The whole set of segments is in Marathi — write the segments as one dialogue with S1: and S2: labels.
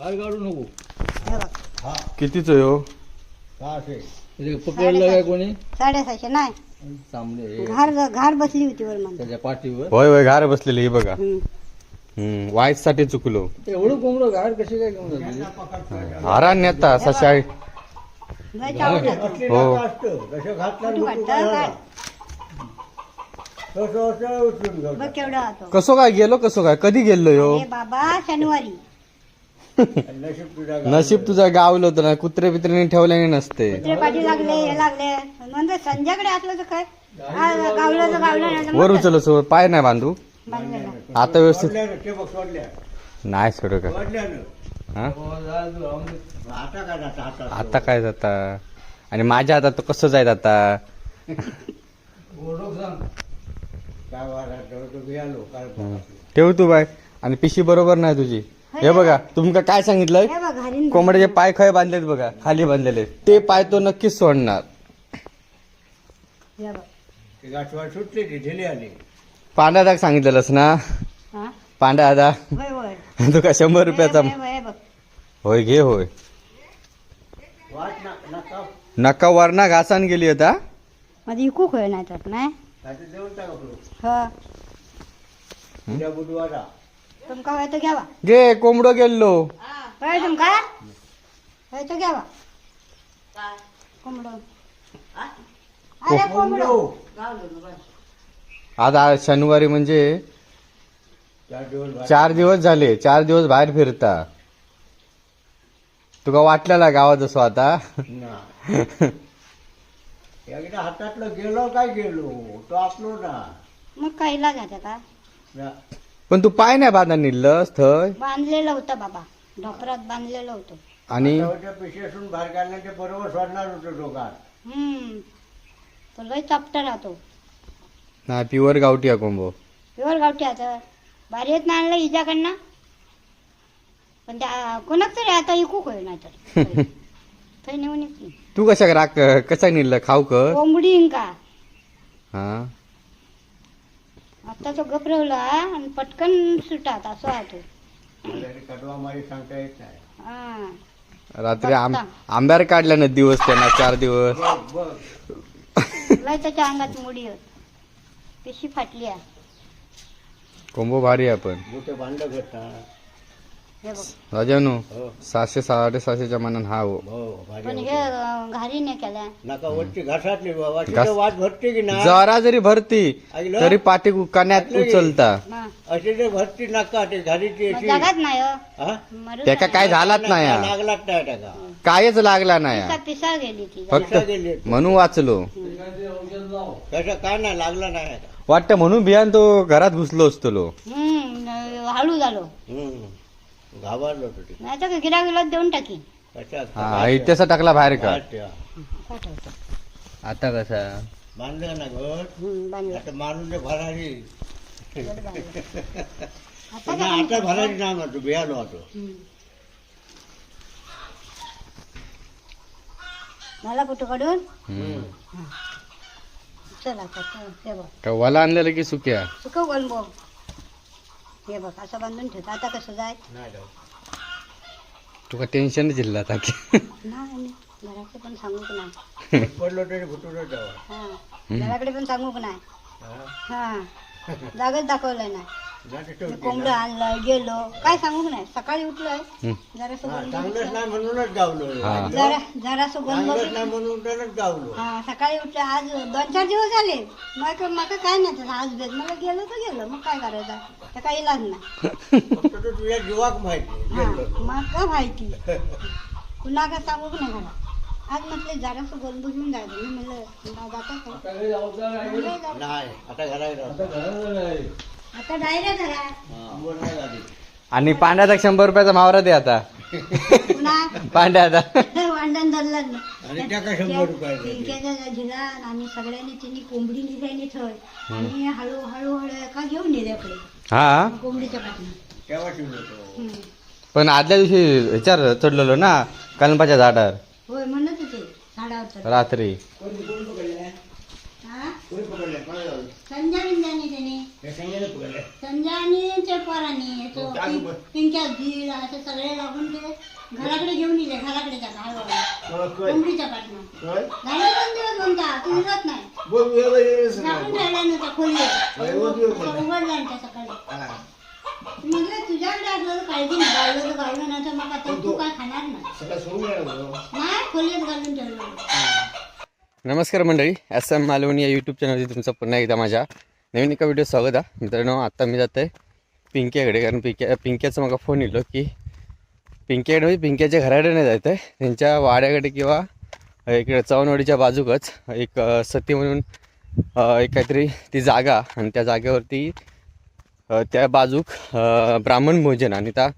S1: काय काढू नको.
S2: हे
S3: कितीच हो?
S1: सहाशे. म्हणजे पकडलं काय कोणी?
S2: साडेसहाशे नाही.
S1: सामने
S2: घार घार बसली होती वर म्हणतो
S1: त्याच्या पाठीवर.
S3: होय होय घार बसलेली ही बघा.
S2: हम्म.
S3: हम्म वाईटसाठी चुकलो
S1: एवढं कोंबडं कशी काय घेऊन जाते?
S3: हारा नेता असा शाळेत.
S2: लय.
S3: हो.
S2: कुठं वाटतं काय बघ केवढं होतो
S3: कसो काय गेलो कसो काय? कधी गेलो यो?
S2: अरे बाबा शनिवारी.
S3: नशीब तुझा गावलं. होतं ना कुत्रे बित्रेने ठेवल्याने नसते.
S2: कुत्रे पाठी लागले हे लागले. म्हणजे संध्याकडे असलं तर काय? हा, गावलं तर गावलं नाही तर
S3: वर उचल सोड पाय नाही बांधू.
S2: बांधलेलं.
S3: आता व्यवस्थित नाही सोड का? हा? आता काय जाता आणि माझ्या हातात तो कसं जायत आता. ठेव तू बाय. आणि पिशी बरोबर नाही तुझी. हे बघा तुमका काय सांगितलंय?
S2: हे
S3: कोंबड्याचे पाय खय बांधलेत बघा खाली बांधलेले. ते पाय तो नक्कीच सोडणार.
S2: बघ.
S1: सुटली ढिली आली.
S3: पांढरा दाग सांगितलेलंस ना?
S2: हा? होय होय.
S3: तुका शंभर रुपयाचा? होय घे होय.
S1: वाट ना नका.
S3: नका वरणा घासान गेली आता.
S2: माझी इकू खोय नाही? तर नाही तुमका होय तर घ्यावा?
S3: घे कोंबडो गेलो
S2: होय तुमका होय तर घ्यावा? कोंबडो. अरे कोंबडो.
S3: आज आज शनिवारी म्हणजे
S1: चार दिवस बाहेर.
S3: चार दिवस झाले. चार दिवस बाहेर फिरता. तुका वाटलेला गावात असो आता?
S1: ना. एकदा हातातलं गेलो काय गेलो? तो आपलो ना.
S2: मग काहीला जाते का.
S3: पण तू पाय नाही बांधा निघलंस थय.
S2: बांधलेलं होतं बाबा. ढोपरात बांधलेलं होतं.
S3: आणि?
S1: हातावरच्या पिशव्यातून बाहेर काढलं ते बरोबर सोडणार होतं डोकात
S2: हम्म. तो लय चापटा राहतो
S3: नाही प्युअर गावठी आहे कोंबो.
S2: प्युअर गावठी आता. भारी येत नाही आणलं हिच्याकडनं. पण त्या कोणाक तरी आता इकू खोय नाही तर थंय नेऊन येत नाही.
S3: तू कशा राख कशा निघलं खाऊ कर.
S2: कोंबडी इंका
S3: हा?
S2: आता तो घबरवला आणि पटकन सुटात असं आहे तो
S1: मला ते कडवा मारी सांगता येत नाही.
S2: हा.
S3: रात्री आम आंब्यावर काढल्या ना दिवस त्यांना चार दिवस.
S1: बघ बघ.
S2: लय त्याच्या अंगात मुडी होत पिशी फाटली आहे.
S3: कोंबो भारी आहे पण
S1: मोठे भांड घेता
S2: बघ
S3: राजानू
S1: हो
S3: सहाशे साडेसहाशेच्या मानान हा हो
S1: हो
S2: पण. हे अं, घारीने केल्या
S1: नका वरची घासातली बाबा
S3: घास-
S1: तिथं वाट भरते की ना
S3: जरा जरी भरती
S1: ऐकलं?
S3: तरी पाठी कण्यात उचलता
S2: हा.
S1: अशी ते भरती नका ते घालीची
S2: मग
S1: अशी
S2: जगात नाही हो.
S1: हा?
S2: मरू
S3: त्याका. काय झालाच नाही हा.
S1: लागलाच नाही टाका
S3: कायच लागला नाही
S2: पिसा
S3: हा.
S2: पिसा गेली ती
S3: फक्त
S1: पैसा गेले
S3: म्हणून वाचलो
S1: त्याचा काय नाही लागला नाही.
S3: वाटतं म्हणून बियान तो घरात घुसलो असतो लो
S2: हम्म हळू झालो
S1: हम्म. घाबरलो होतो ते
S2: नाही तर गिरा गिला देऊन
S3: हा इतिहास टाकला बाहेर का?
S2: पाठवतो
S3: आता कसा?
S1: बांधलं ना
S2: बांधलं.
S1: आता मारून ते भरारी.
S2: बांधलं. आता
S1: पुन्हा
S2: काय
S1: आता भरारी ना म्हणतो बियालो होतो.
S2: हम्म. झाला कुठं काढून?
S3: हम्म.
S2: चला आता चल, हे बघ.
S3: का वला आणलेलं की सुक्या?
S2: सुकव गलबो हे बघ असं बांधून ठेवतो आता कसं जाय?
S1: नाही जाऊ.
S3: तुका टेन्शन जिल्हा आता. की
S2: नाही. घराकडे पण सांगू की नाही?
S1: पडलो तरी जावं.
S2: हा. घराकडे पण सांगू की नाही?
S1: हा?
S2: हा. जागच दाखवलंय ना.
S1: नाही.
S2: कोंबडं आणलं गेलो. काय सांगू नाही सकाळी उठलोय.
S3: हम्म.
S2: जरासं बोलून
S1: चांगलंच
S2: घेतलं.
S1: नाही म्हणूनच गावलो.
S2: जरा जरासं
S1: चांगलंच नाही गावलो.
S2: हा सकाळी उठले आज दोन चार दिवस झाले. मग मला काय नाही त्याचं आज बेद मला गेलो तर गेलो. मग काय करायचं? तर काही इलाज नाही.
S1: फक्त तो तुझ्या जीवाक माहिती गेलो.
S2: मग का माहिती? पुन्हा का सांगू नाही घरात आज म्हटलं जरासं बोलून घेऊन जायचं. मी म्हणलं "बा, जाता का?" म्हणलं, "जा."
S1: नाही आता घरात.
S2: आता डायरेक्ट
S1: हा.
S3: आणि पांढऱ्याचा शंभर रुपयाचा मावरा दे आता.
S2: पुन्हा?
S3: पांढऱ्याचा
S2: वांडण धरलं ना
S1: आणि त्या काय शंभर रुपये
S2: पिंक्याच्या झिला आणि सगळ्यांनी तिने कोंबडी निघायली थय. आणि हळू हळू हळू का घेऊन नेले आपले.
S3: हा?
S2: कोंबडीच्या पाठी
S1: तेव्हा शिवलो तो
S3: पण आदल्या दिवशी ह्याच्यावर चढलेलो ना कलंबाच्या झाडावर.
S2: होय म्हणत होते झाडावर चढ.
S3: रात्री
S2: हा?
S1: कोणी पकडले? कोणी लावलं?
S2: संजय बिंजाने त्याने
S1: हे संजयने पकडले.
S2: तर संजय तो
S1: हो,
S2: असं सगळे लागून ते घराकडे घेऊन गेले घराकडे जाता हळूहळू
S1: मला कळ
S2: कोंबडीच्या पाठनं
S1: काय?
S2: झाले दोन दिवस म्हणता तुम्ही जात नाही.
S1: बोल याला ये
S2: झाकून
S1: सगळं.
S2: ठेवला ना त्या खोलीवर.
S1: नाही, वर दिवस म्हणता.
S2: उघडला ना त्या सकाळी. म्हणजे तुझ्याकडे असलं तर काळजी नाही गाळलं तर गाळलं नाही तर मग आता तू काय खाणार नाही.
S1: सगळं सोडून गेला बरं.
S2: नाही खोलीत घालून ठेवलं.
S3: नमस्कार मंडळी एस एम मालवणी या यूट्यूब चॅनलवरती तुमचं पुन्हा एकदा माझ्या नवीन एका व्हिडिओ स्वागत आहे. मित्रांनो आता मी जात आहे पिंक्याकडे. कारण पिंक्या पिंक्याचा मला फोन येलो की पिंक्याकडे म्हणजे पिंक्याच्या घराकडे नाही जायचं आहे त्यांच्या वाड्याकडे किंवा इकडे चवणवाडीच्या बाजूकच एक सती म्हणून एक काहीतरी ती जागा. आणि त्या जागेवरती त्या बाजूक ब्राह्मण भोजन. आणि त्या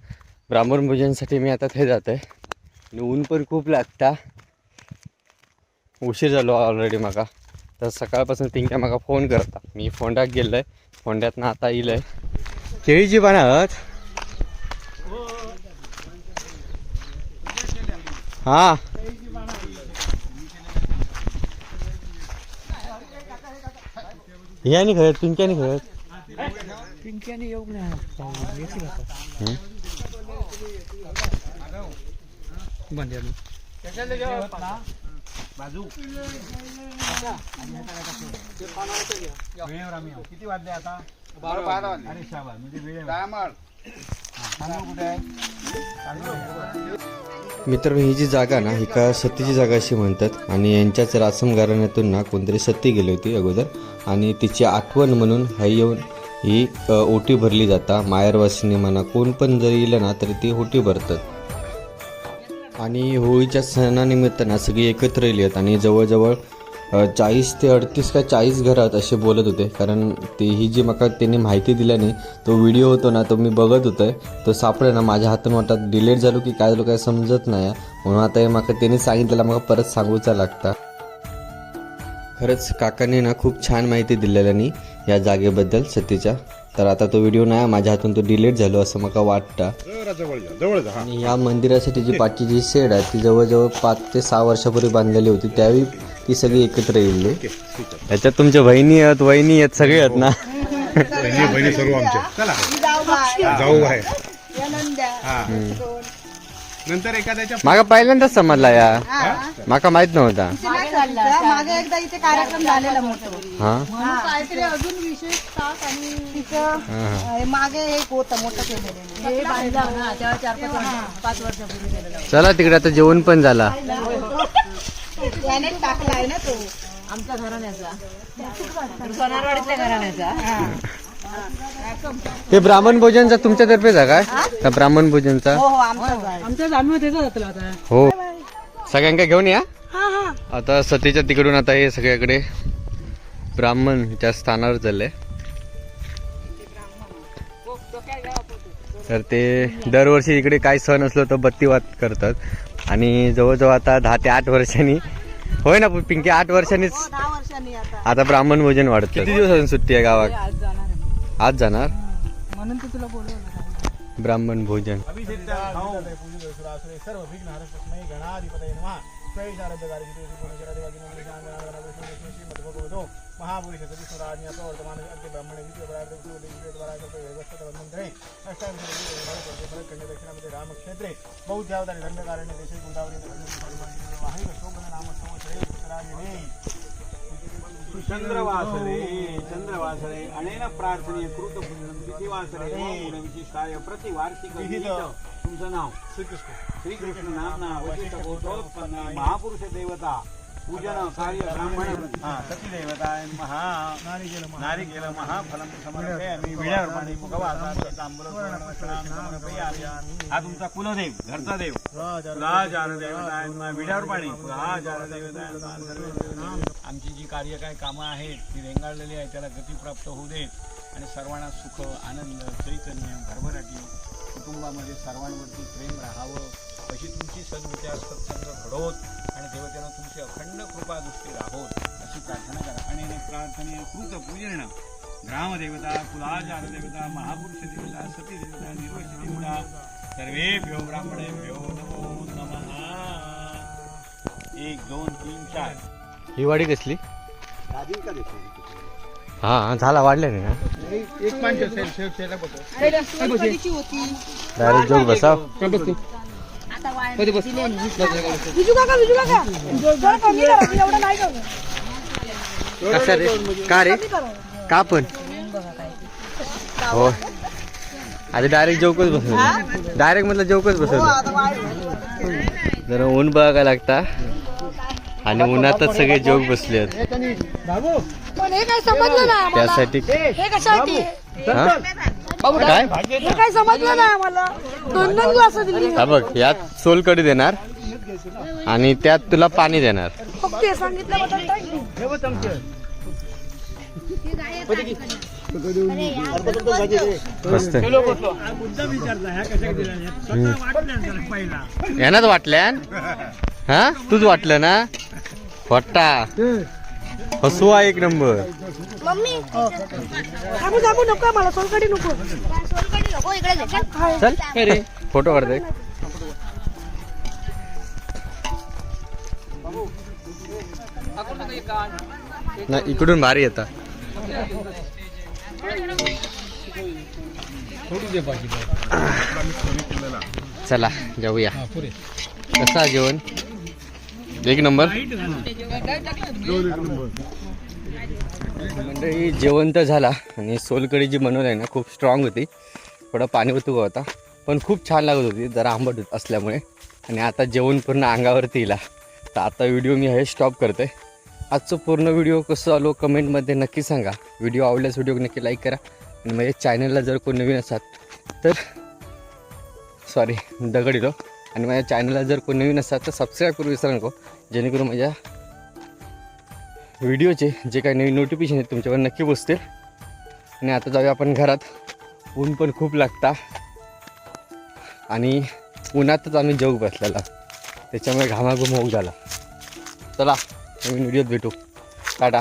S3: ब्राह्मण भोजनसाठी मी आता ते जात आहे आणि ऊन पण खूप लागता. उशीर झालो ऑलरेडी माका तर सकाळपासून पिंक्या माका फोन करता मी फोंड्यात गेलोय. फोंड्यातनं आता येईल केळीची पानं आहात हा आणि खरं पिंक्याने हं?
S1: किती वाजले आता? अरे शाबास म्हणजे वेळ तांदूळ कुठे आहे?
S3: मित्रांनो ही जी जागा ना ही का सतीची जागा अशी म्हणतात. आणि यांच्याच रासम घराण्यातून ना कोणतरी सती गेली होती अगोदर. आणि तिची आठवण म्हणून हा येऊन ही अ, ओटी भरली जाता. मायरवासिनी म्हणा कोण पण जरी येलं ना तरी ती ओटी भरतात. आणि होळीच्या सणानिमित्त ना सगळी एकत्र येली आहेत. आणि जवळजवळ चाळीस ते अडतीस का चाळीस घरात असे बोलत होते. कारण ते ही जी माका त्यांनी माहिती दिल्याने तो व्हिडिओ होतो ना तो मी बघत होतो तो सापडे ना माझ्या हातून वाटत डिलेट झालो की काय झालो काय समजत नाही. म्हणून आता हे माका त्यांनी सांगितलेलं मला परत सांगूचा लागता. खरंच काकांनी ना खूप छान माहिती दिलेल्यानी या जागेबद्दल सतीच्या. तर आता तो व्हिडिओ नाही माझ्या हातून तो डिलीट झालो असं मला वाटतं. आणि या मंदिरासाठी जी पाठची जी शेड आहे ती जवळजवळ पाच ते सहा वर्षापूर्वी बांधलेली होती. त्यावेळी ती सगळी एकत्र येईल. त्याच्यात तुमच्या बहिणी आहेत वहिनी आहेत सगळे आहेत ना?
S4: बहिणी बहिणी सर्व आमचे. चला. जाऊ आहे हा. नंतर एखाद्याच्या
S3: पहिल्यांदाच समजला या. माका माहीत नव्हता.
S5: मागे एकदा इथे कार्यक्रम झालेला मोठा.
S3: हा?
S5: काहीतरी अजून विशेष तास आणि तिचं अं, मागे एक होतं मोठं केलेलं. हे बांधलं. ना तेव्हा चार पाच वर्ष पाच वर्षापूर्वी केलेलं.
S3: चला तिकडे आता जेवण पण झाला.
S5: त्याने टाकलाय ना तो. आमच्या घराण्याचा. सोनारवाडीतल्या घराण्याचा.
S3: ते ब्राह्मण भोजनचा तुमच्यातर्फेच काय? का ब्राह्मण भोजनचा?
S5: हो हो आमचा
S3: हो. सगळ्यांका घेऊन या? आता सतीच्या तिकडून आता हे सगळ्याकडे ब्राह्मणच्या स्थानावर चाललंय तर ते दरवर्षी इकडे काय सण असलो तर बत्तीवाद करतात. आणि जवळजवळ आता दहा ते आठ वर्षांनी होय ना पिंकी आठ वर्षांनीच
S5: वर्षांनी आता.
S3: आता ब्राह्मण भोजन वाढत किती दिवसांनी सुट्टी आहे गावात?
S5: आज जाणार आहे.
S3: आज जाणार?
S5: म्हणून ती तुला बोलवलं
S3: ब्राह्मण भोजन.
S1: महापुरुष सतीश्वराज्ञा प्रवर्तमान अद्य ब्राह्मणे दक्षिणामध्ये रामक्षेत्रे बौद्धावतारी देशे गोदावरी शोभन
S6: चंद्रवासरे चंद्रवासरे अनेन प्रार्थनीय कृत तिथिवासरे विशिष्टाय प्रतिवार्षिक तुमचं नाव?
S1: श्रीकृष्ण.
S6: श्रीकृष्ण नामना वशिष्ठ गोत्रोत्पन्न महापुरुष देवता. पूजन कार्य ब्राह्मण
S1: हा सतीदेवताय महा नारिकेल महाफलम विडार्पणे मुखवासामि तांबूलस्वर्णं पुष्पाणि समर्पयामि
S6: हा तुमचा कुलदेव घरचा देव. कुलाचार देवताय विड्यावर पाणी. देवताय आमची जी कार्य काय कामं आहेत ती रेंगाळलेली आहे त्याला गती प्राप्त होऊ देत. आणि सर्वांना सुख आनंद चैतन्य भरभराटी कुटुंबामध्ये सर्वांवरती प्रेम राहावं. अशी तुमची सद्विचार सत्संग घडवत आणि देवतेनं तुमची अखंड कृपा दृष्टी राहोत अशी प्रार्थना करा. आणि प्रार्थनीय कृत पूजन ग्रामदेवता कुलाचार देवता महापुरुष देवता सती देवता निर्वशी देवता सर्वेभ्यो ब्राह्मणेभ्यो नमो नमः. एक दोन तीन चार.
S3: ही वाडी कसली? हा झाला वाढले नाही ना?
S4: एक
S5: होती?
S3: डायरेक्ट जोग बसा.
S5: विजू काका विजू काका. जरा कमी करा एवढं नाही करू.
S3: कसा रे? का रे? का पण? हो? आधी डायरेक्ट जेवकच बसवलं डायरेक्ट म्हटलं जेवकच बसवलं जरा ऊन बघायला लागता. आणि उन्हातच सगळे जोग बसले आहेत.
S4: बाबू
S5: पण हे काय समजलं ना आम्हाला?
S3: त्यासाठी
S5: हे कशासाठी?
S3: हा? काय?
S5: हे काय समजलं ना आम्हाला? दोन दोन ग्लास दिली.
S3: हा बघ यात सोलकडी देणार? आणि त्यात तुला पाणी देणार.
S5: फक्त हे सांगितल्याबद्दल thank you.
S3: मस्त. यानाच वाटल्यान? हा? तूच वाटलं ना? फट्टा हसुआ एक नंबर.
S5: मम्मी. सांगू सांगू नको मला सोलकडी नको.
S3: चल. फोटो काढते नाही इकडून भारी येतात चला जाऊया. कसा जेवण? एक नंबर. मंडळी जेवण तर झाला. आणि सोलकडी जी बनवली आहे ना खूप स्ट्रॉंग होती. थोडा पाणी उतुक होता. पण खूप छान लागत होती. जरा आंबट होत असल्यामुळे. आणि आता जेवण पूर्ण अंगावरती येला तर आता व्हिडिओ मी हे स्टॉप करते आजचं पूर्ण व्हिडिओ कसं आलो कमेंटमध्ये नक्की सांगा. व्हिडिओ आवडल्यास व्हिडिओ नक्की लाईक करा. आणि माझ्या चॅनलला जर कोण नवीन असाल तर सॉरी दगड येतो. आणि माझ्या चॅनलला जर कोण नवीन असाल तर सबस्क्राईब करू विसरा नको. जेणेकरून माझ्या व्हिडिओचे जे काही नवीन नोटिफिकेशन आहेत तुमच्यावर नक्की पोचतील. आणि आता जाऊया आपण घरात. ऊन पण खूप लागता. आणि उन्हातच आम्ही जग बसलेला. त्याच्यामुळे घामाघूम होऊ झाला. चला नवीन व्हिडिओत भेटू. टाटा.